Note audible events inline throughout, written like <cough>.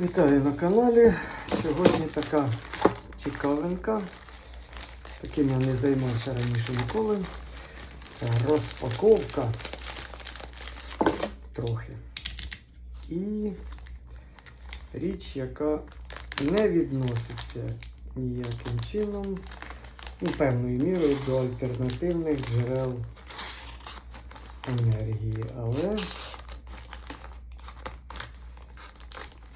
Вітаю на каналі. Сьогодні така цікавинка. Таким я не займався раніше ніколи. Це розпаковка трохи. І річ, яка не відноситься ніяким чином, ну, певною мірою до альтернативних джерел енергії. Але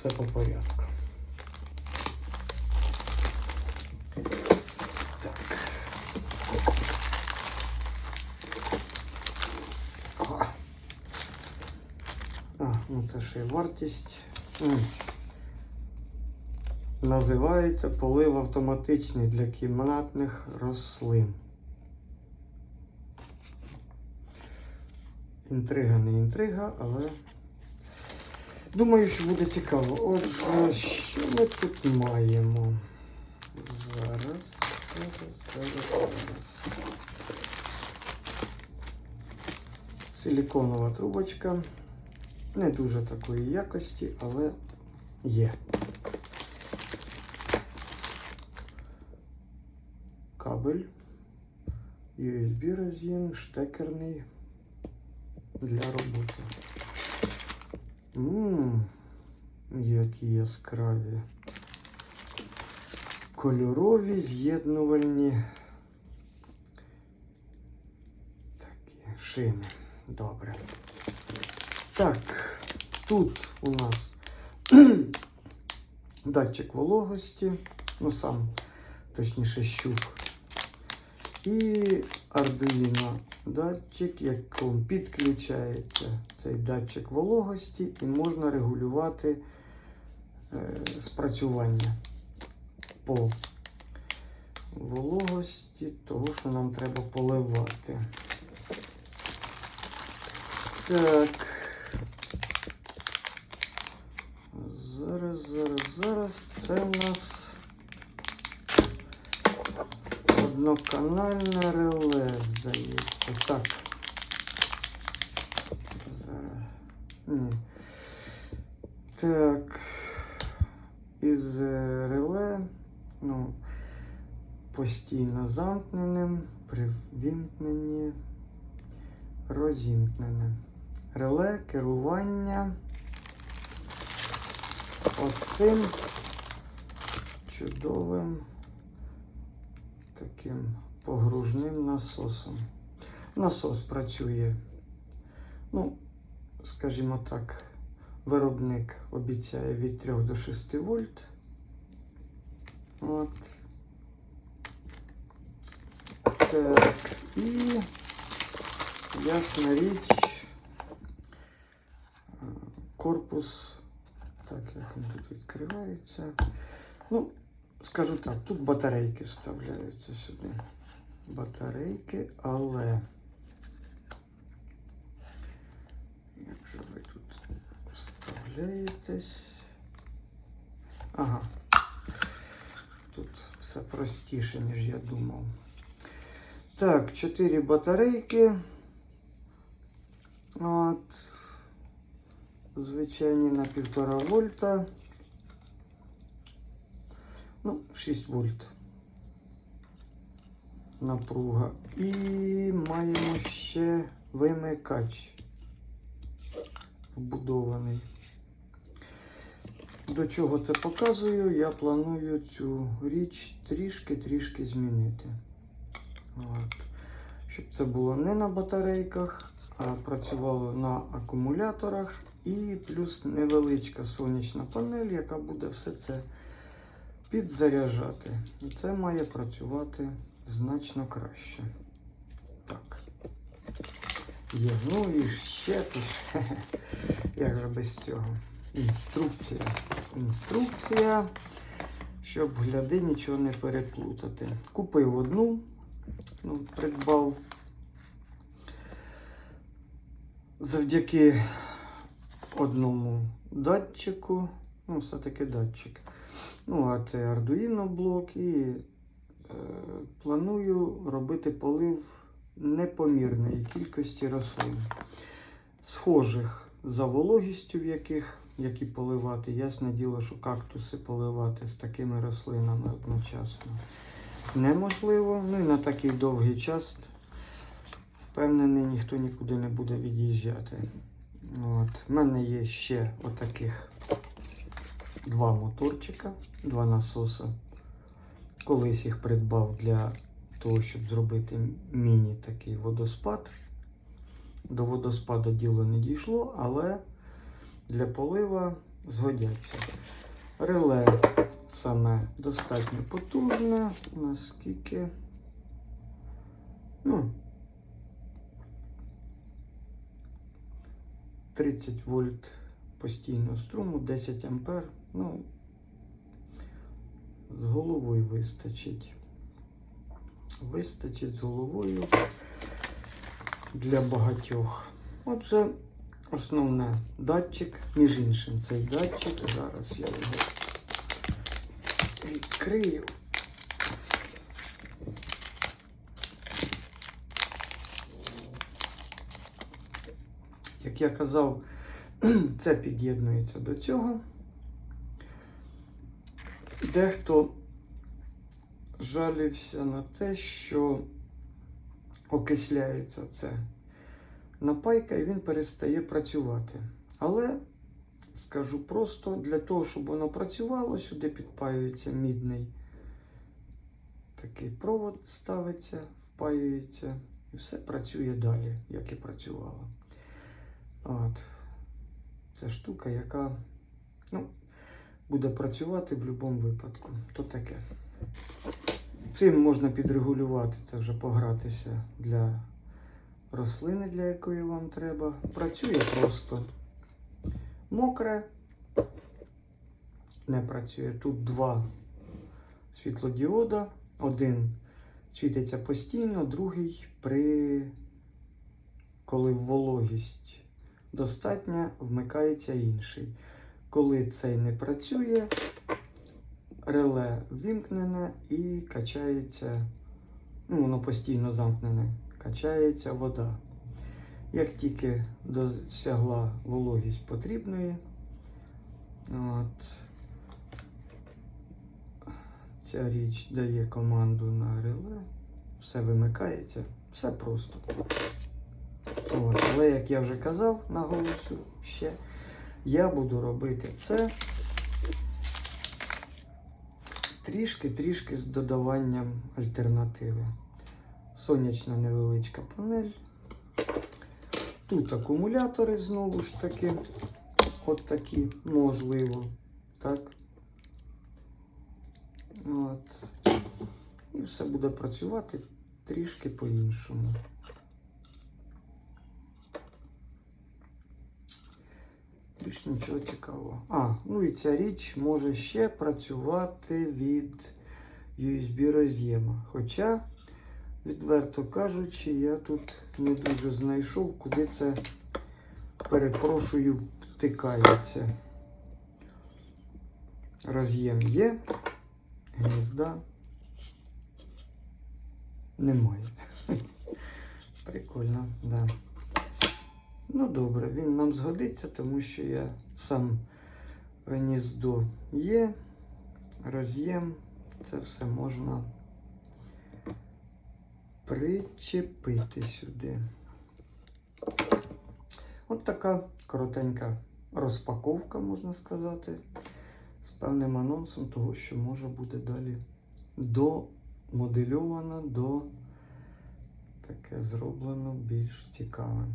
все по порядку. Так. А, А, ну це ще й вартість. М. Називається полив автоматичний для кімнатних рослин. Інтрига не інтрига, але Думаю, що буде цікаво. Отже, що ми тут маємо? Зараз, зараз, зараз, зараз. Силіконова трубочка. Не дуже такої якості, але є. Кабель. USB роз'єм, штекерний для роботи. Ммм, які яскраві. Кольорові з'єднувальні такі шини. Добре. Так, тут у нас <clears throat> датчик вологості, ну сам, точніше, щуп. І Arduino датчик, якому підключається цей датчик вологості, і можна регулювати е, спрацювання по вологості того, що нам треба поливати. Так. Зараз, зараз, зараз. Це у нас одноканальне реле, здається. Так. Зараз. Ні. Так. Із реле, ну, постійно замкненим, при вімкненні розімкненим. Реле керування оцим чудовим таким погружним насосом. Насос працює, ну, скажімо так, виробник обіцяє від 3 до 6 вольт. От. Так, і ясна річ, е, корпус, так як він тут відкривається. Ну, скажу так, тут батарейки вставляються сюди. Батарейки, але як же ви тут вставляєтесь? Ага. Тут все простіше, ніж я думав. Так, 4 батарейки. От. Звичайні на 1,5 вольта. Ну, 6 вольт. Напруга. І маємо ще вимикач вбудований. До чого це показую? Я планую цю річ трішки-трішки змінити. От. Щоб це було не на батарейках, а працювало на акумуляторах і плюс невеличка сонячна панель, яка буде все це підзаряджати. І це має працювати значно краще. Так. Є. Ну і ще тут, <laughs> як же без цього, інструкція. Інструкція, щоб гляди нічого не переплутати. Купив одну, ну, придбав. Завдяки одному датчику, ну, все-таки датчик. Ну, а це Arduino блок і е, планую робити полив непомірної кількості рослин. Схожих за вологістю, в яких які поливати. Ясне діло, що кактуси поливати з такими рослинами одночасно неможливо. Ну і на такий довгий час, впевнений, ніхто нікуди не буде від'їжджати. От. У мене є ще отаких два моторчика, два насоса. Колись їх придбав для того, щоб зробити міні такий водоспад. До водоспаду діло не дійшло, але для полива згодяться. Реле саме достатньо потужне, наскільки. Ну, 30 вольт постійного струму, 10 ампер. Ну, з головою вистачить. Вистачить з головою для багатьох. Отже, основне датчик, між іншим, цей датчик. Зараз я його відкрию. Як я казав, <clears throat> це під'єднується до цього. Дехто жалівся на те, що окисляється це напайка і він перестає працювати. Але скажу просто, для того, щоб воно працювало, сюди підпаюється мідний такий провод ставиться, впаюється, і все працює далі, як і працювало. От. Це штука, яка ну, буде працювати в будь-якому випадку. То таке. Цим можна підрегулювати, це вже погратися для рослини, для якої вам треба. Працює просто мокре, не працює. Тут два світлодіода. Один світиться постійно, другий при коли вологість достатня, вмикається інший. Коли цей не працює, реле вімкнене і качається, ну, воно постійно замкнене, качається вода. Як тільки досягла вологість потрібної, от, ця річ дає команду на реле, все вимикається, все просто. От, але, як я вже казав, наголосю ще, я буду робити це трішки-трішки з додаванням альтернативи. Сонячна невеличка панель. Тут акумулятори знову ж таки. От такі, можливо. Так. От. І все буде працювати трішки по-іншому. Більш нічого цікавого. А, ну і ця річ може ще працювати від USB роз'єма. Хоча, відверто кажучи, я тут не дуже знайшов, куди це, перепрошую, втикається. Роз'єм є, гнізда немає. <laughs> Прикольно, да. Ну добре, він нам згодиться, тому що я сам гніздо є, роз'єм, це все можна причепити сюди. От така коротенька розпаковка, можна сказати, з певним анонсом того, що може бути далі домодельовано, до таке зроблено більш цікавим.